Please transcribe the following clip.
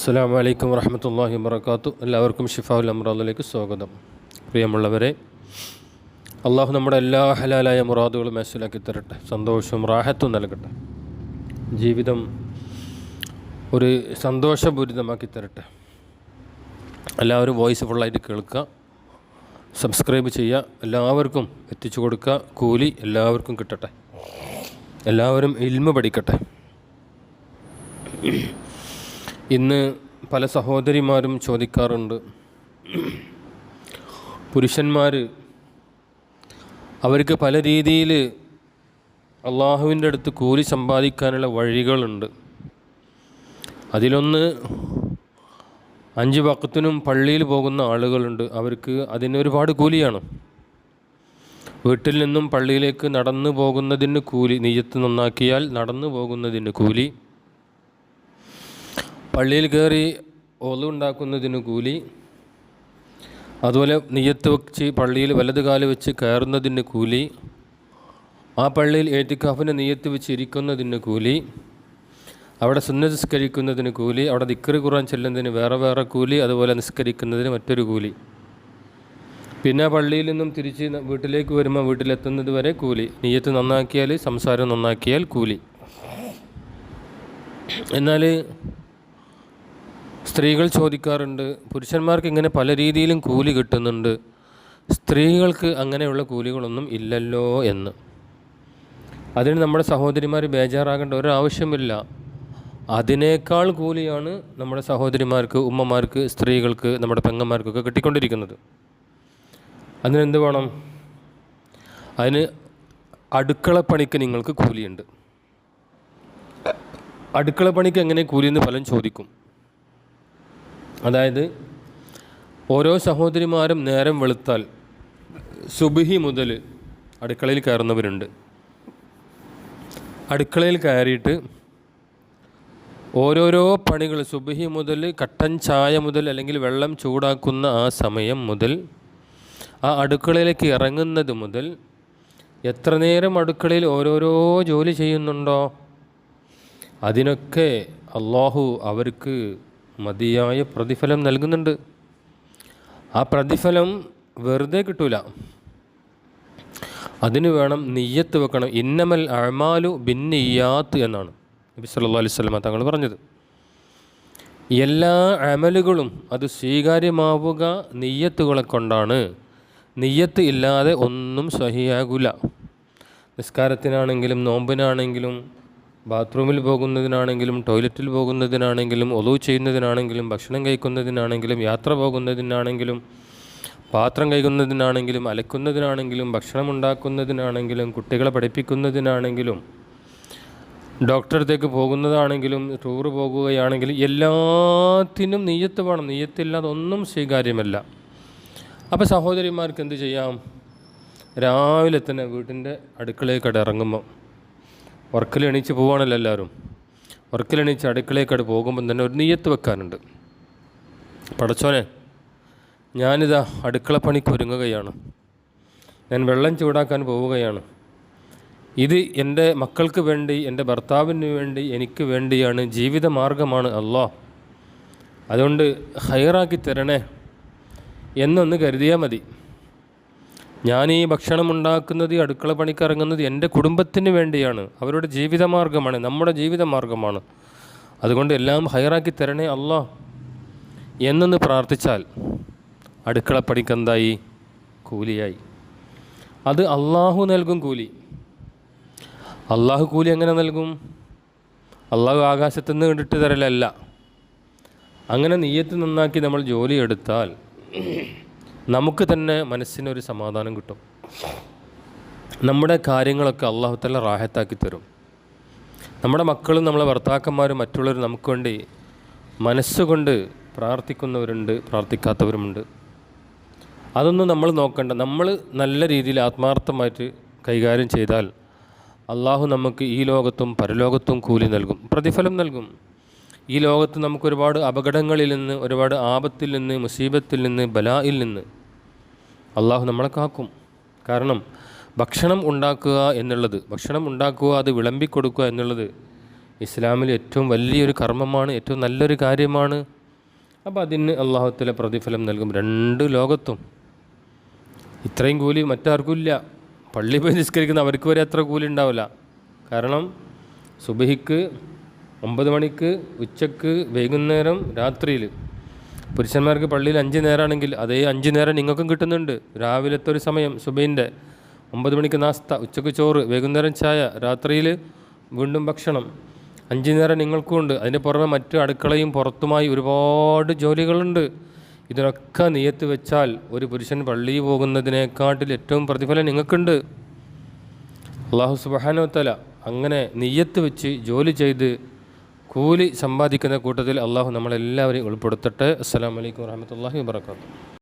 അസ്സാം വലൈക്കും വർഹമത്തല്ലാഹി വർക്കാത്തു എല്ലാവർക്കും ഷിഫാഉൽ അമ്രാദിലേക്ക് സ്വാഗതം. പ്രിയമുള്ളവരെ അള്ളാഹു നമ്മുടെ എല്ലാ ഹലാലായ മുറാദുകളും മേശലാക്കി തരട്ടെ. സന്തോഷവും റാഹത്തും നൽകട്ടെ. ജീവിതം ഒരു സന്തോഷപൂരിതമാക്കി തരട്ടെ. എല്ലാവരും വോയിസ് ഫുള്ളായിട്ട് കേൾക്കുക. സബ്സ്ക്രൈബ് ചെയ്യുക. എല്ലാവർക്കും എത്തിച്ചു കൊടുക്കുക. കൂലി എല്ലാവർക്കും കിട്ടട്ടെ. എല്ലാവരും ഇൽമ പഠിക്കട്ടെ. ഇന്ന് പല സഹോദരിമാരും ചോദിക്കാറുണ്ട്. പുരുഷന്മാർ അവർക്ക് പല രീതിയിൽ അള്ളാഹുവിന്റെ അടുത്ത് കൂലി സമ്പാദിക്കാനുള്ള വഴികളുണ്ട്. അതിലൊന്ന് അഞ്ച് വക്കത്തിനും പള്ളിയിൽ പോകുന്ന ആളുകളുണ്ട്. അവർക്ക് അതിന് ഒരുപാട് കൂലിയാണ്. വീട്ടിൽ നിന്നും പള്ളിയിലേക്ക് നടന്നു പോകുന്നതിന് കൂലി നെയ്യത്ത് നന്നാക്കിയാൽ നടന്നു പോകുന്നതിന് കൂലി. പള്ളിയിൽ കയറി ഒളു ഉണ്ടാക്കുന്നതിന് കൂലി അതുപോലെ നെയ്യത്ത് വെച്ച് പള്ളിയിൽ വലത് കാൽ വെച്ച് കയറുന്നതിന് കൂലി ആ പള്ളിയിൽ ഏറ്റിക്കാഫിന് നെയ്യത്ത് വെച്ച് ഇരിക്കുന്നതിന് കൂലി അവിടെ സുന്ന നിസ്കരിക്കുന്നതിന് കൂലി അവിടെ ദിക്കറി ഖുറാൻ ചെല്ലുന്നതിന് വേറെ വേറെ കൂലി അതുപോലെ നിസ്കരിക്കുന്നതിന് മറ്റൊരു കൂലി. പിന്നെ പള്ളിയിൽ നിന്നും തിരിച്ച് വീട്ടിലേക്ക് വരുമ്പോൾ വീട്ടിലെത്തുന്നത് വരെ കൂലി. നെയ്യത്ത് നന്നാക്കിയാൽ സംസാരം നന്നാക്കിയാൽ കൂലി. എന്നാൽ സ്ത്രീകൾ ചോദിക്കാറുണ്ട് പുരുഷന്മാർക്ക് ഇങ്ങനെ പല രീതിയിലും കൂലി കിട്ടുന്നുണ്ട്. സ്ത്രീകൾക്ക് അങ്ങനെയുള്ള കൂലികളൊന്നും ഇല്ലല്ലോ എന്ന്. അതിന് നമ്മുടെ സഹോദരിമാർ ബേജാറാകേണ്ട ഒരാവശ്യമില്ല. അതിനേക്കാൾ കൂലിയാണ് നമ്മുടെ സഹോദരിമാർക്ക് ഉമ്മമാർക്ക് സ്ത്രീകൾക്ക് നമ്മുടെ പെങ്ങന്മാർക്കൊക്കെ കിട്ടിക്കൊണ്ടിരിക്കുന്നത്. അതിനെന്ത് വേണം? അതിന് അടുക്കളപ്പണിക്ക് നിങ്ങൾക്ക് കൂലിയുണ്ട്. അടുക്കളപ്പണിക്ക് എങ്ങനെ കൂലിയെന്ന് പലരും ചോദിക്കും. അതായത് ഓരോ സഹോദരിമാരും നേരം വെളുത്താൽ സുബിഹി മുതൽ അടുക്കളയിൽ കയറുന്നവരുണ്ട്. അടുക്കളയിൽ കയറിയിട്ട് ഓരോരോ പണികൾ സുബിഹി മുതൽ കട്ടൻ ചായ മുതൽ അല്ലെങ്കിൽ വെള്ളം ചൂടാക്കുന്ന ആ സമയം മുതൽ ആ അടുക്കളയിലേക്ക് ഇറങ്ങുന്നത് മുതൽ എത്ര നേരം അടുക്കളയിൽ ഓരോരോ ജോലി ചെയ്യുന്നുണ്ടോ? അതിനൊക്കെ അള്ളാഹു അവർക്ക് മതിയായ പ്രതിഫലം നൽകുന്നുണ്ട്. ആ പ്രതിഫലം വെറുതെ കിട്ടൂല. അതിന് വേണം നെയ്യത്ത് വെക്കണം. ഇന്നമൽ അഴമാലു ബിന്നിയാത്ത് എന്നാണ് നബി സല്ലല്ലാഹു അലൈഹി സ്വലമ തങ്ങൾ പറഞ്ഞത്. എല്ലാ അമലുകളും അത് സ്വീകാര്യമാവുക നെയ്യത്തുകളെ കൊണ്ടാണ്. നെയ്യത്ത് ഇല്ലാതെ ഒന്നും സഹിയാകില്ല നിസ്കാരത്തിനാണെങ്കിലും നോമ്പിനാണെങ്കിലും ബാത്റൂമിൽ പോകുന്നതിനാണെങ്കിലും ടോയ്ലറ്റിൽ പോകുന്നതിനാണെങ്കിലും ഒലു ചെയ്യുന്നതിനാണെങ്കിലും ഭക്ഷണം കഴിക്കുന്നതിനാണെങ്കിലും യാത്ര പോകുന്നതിനാണെങ്കിലും പാത്രം കഴുകുന്നതിനാണെങ്കിലും അലക്കുന്നതിനാണെങ്കിലും ഭക്ഷണം ഉണ്ടാക്കുന്നതിനാണെങ്കിലും കുട്ടികളെ പഠിപ്പിക്കുന്നതിനാണെങ്കിലും ഡോക്ടറെ അടുത്തേക്ക് പോകുന്നതാണെങ്കിലും ടൂറ് പോകുകയാണെങ്കിലും എല്ലാത്തിനും നെയ്യത്ത് വേണം. നെയ്യത്തില്ലാതെ ഒന്നും സ്വീകാര്യമല്ല. അപ്പോൾ സഹോദരിമാർക്ക് എന്ത് ചെയ്യാം? രാവിലെ തന്നെ വീട്ടിന്റെ അടുക്കളയിൽ ഇറങ്ങുമ്പോൾ വർക്കിൽ എണീച്ച് പോവുകയാണല്ലോ എല്ലാവരും. വർക്കിൽ എണീച്ച് അടുക്കളയൊക്കെ പോകുമ്പം തന്നെ ഒരു നെയ്യത്ത് വെക്കാനുണ്ട്. പടച്ചോനെ ഞാനിതാ അടുക്കളപ്പണിക്ക് ഒരുങ്ങുകയാണ്. ഞാൻ വെള്ളം ചൂടാക്കാൻ പോവുകയാണ്. ഇത് എന്റെ മക്കൾക്ക് വേണ്ടി എന്റെ ഭർത്താവിന് വേണ്ടി എനിക്ക് വേണ്ടിയാണ് ജീവിത മാർഗമാണ് അല്ലോ അതുകൊണ്ട് ഹൈറാക്കി തരണേ. എന്നൊന്ന് കരുതിയാൽ മതി. ഞാൻ ഈ ഭക്ഷണം ഉണ്ടാക്കുന്നത് അടുക്കള പണിക്ക് ഇറങ്ങുന്നത് എന്റെ കുടുംബത്തിന് വേണ്ടിയാണ്. അവരുടെ ജീവിതമാർഗമാണ് നമ്മുടെ ജീവിതമാർഗമാണ്. അതുകൊണ്ട് എല്ലാം ഹയറാക്കി തരണേ അല്ലോ എന്നൊന്ന് പ്രാർത്ഥിച്ചാൽ അടുക്കള പണിക്ക് എന്തായി? കൂലിയായി. അത് അള്ളാഹു നൽകും കൂലി. അള്ളാഹു കൂലി എങ്ങനെ നൽകും? അള്ളാഹു ആകാശത്തു നിന്ന് കണ്ടിട്ട് തരലല്ല. അങ്ങനെ നെയ്യത്ത് നന്നാക്കി നമ്മൾ ജോലി എടുത്താൽ നമുക്ക് തന്നെ മനസ്സിനൊരു സമാധാനം കിട്ടും. നമ്മുടെ കാര്യങ്ങളൊക്കെ അള്ളാഹു തല റാഹത്താക്കി തരും. നമ്മുടെ മക്കളും നമ്മളെ ഭർത്താക്കന്മാരും മറ്റുള്ളവരും നമുക്ക് വേണ്ടി മനസ്സുകൊണ്ട് പ്രാർത്ഥിക്കുന്നവരുണ്ട് പ്രാർത്ഥിക്കാത്തവരുമുണ്ട്. അതൊന്നും നമ്മൾ നോക്കണ്ട. നമ്മൾ നല്ല രീതിയിൽ ആത്മാർത്ഥമായിട്ട് കൈകാര്യം ചെയ്താൽ അള്ളാഹു നമുക്ക് ഈ ലോകത്തും പരലോകത്തും കൂലി നൽകും പ്രതിഫലം നൽകും. ഈ ലോകത്ത് നമുക്കൊരുപാട് അപകടങ്ങളിൽ നിന്ന് ഒരുപാട് ആപത്തിൽ നിന്ന് മുസീബത്തിൽ നിന്ന് ബലായിൽ നിന്ന് അള്ളാഹു നമ്മളെ കാക്കും. കാരണം ഭക്ഷണം ഉണ്ടാക്കുക എന്നുള്ളത് ഭക്ഷണം ഉണ്ടാക്കുക അത് വിളമ്പിക്കൊടുക്കുക എന്നുള്ളത് ഇസ്ലാമിൽ ഏറ്റവും വലിയൊരു കർമ്മമാണ് ഏറ്റവും നല്ലൊരു കാര്യമാണ്. അപ്പോൾ അതിന് അള്ളാഹുത്തിലെ പ്രതിഫലം നൽകും രണ്ട് ലോകത്തും. ഇത്രയും കൂലി മറ്റാർക്കും ഇല്ല പള്ളി പോയി നിസ്കരിക്കുന്ന അവർക്ക് വരെ അത്ര കൂലി ഉണ്ടാവില്ല. കാരണം സുബഹിക്ക് ഒമ്പത് മണിക്ക് ഉച്ചയ്ക്ക് വൈകുന്നേരം രാത്രിയിൽ പുരുഷന്മാർക്ക് പള്ളിയിൽ അഞ്ച് നേരമാണെങ്കിൽ അതേ അഞ്ച് നേരം നിങ്ങൾക്കും കിട്ടുന്നുണ്ട്. രാവിലത്തെ ഒരു സമയം സുബൈന്റെ ഒമ്പത് മണിക്ക് നാസ്ത ഉച്ചയ്ക്ക് ചോറ് വൈകുന്നേരം ചായ രാത്രിയിൽ വീണ്ടും ഭക്ഷണം. അഞ്ച് നേരം നിങ്ങൾക്കും ഉണ്ട്. അതിന് പുറമെ മറ്റു അടുക്കളയും പുറത്തുമായി ഒരുപാട് ജോലികളുണ്ട്. ഇതിനൊക്കെ നിയത്ത് വെച്ചാൽ ഒരു പുരുഷൻ പള്ളിയിൽ പോകുന്നതിനേക്കാട്ടിൽ ഏറ്റവും പ്രതിഫലം നിങ്ങൾക്കുണ്ട്. അള്ളാഹു സുബാനോത്തല അങ്ങനെ നെയ്യത്ത് വെച്ച് ജോലി ചെയ്ത് കൂലി സമ്പാദിക്കുന്ന കൂട്ടത്തിൽ അള്ളാഹു നമ്മളെല്ലാവരെയും ഉൾപ്പെടുത്തട്ടെ. അസ്സാം വലൈക്കും വാഹമത്തല്ലാഹി വാബർക്കാത്തു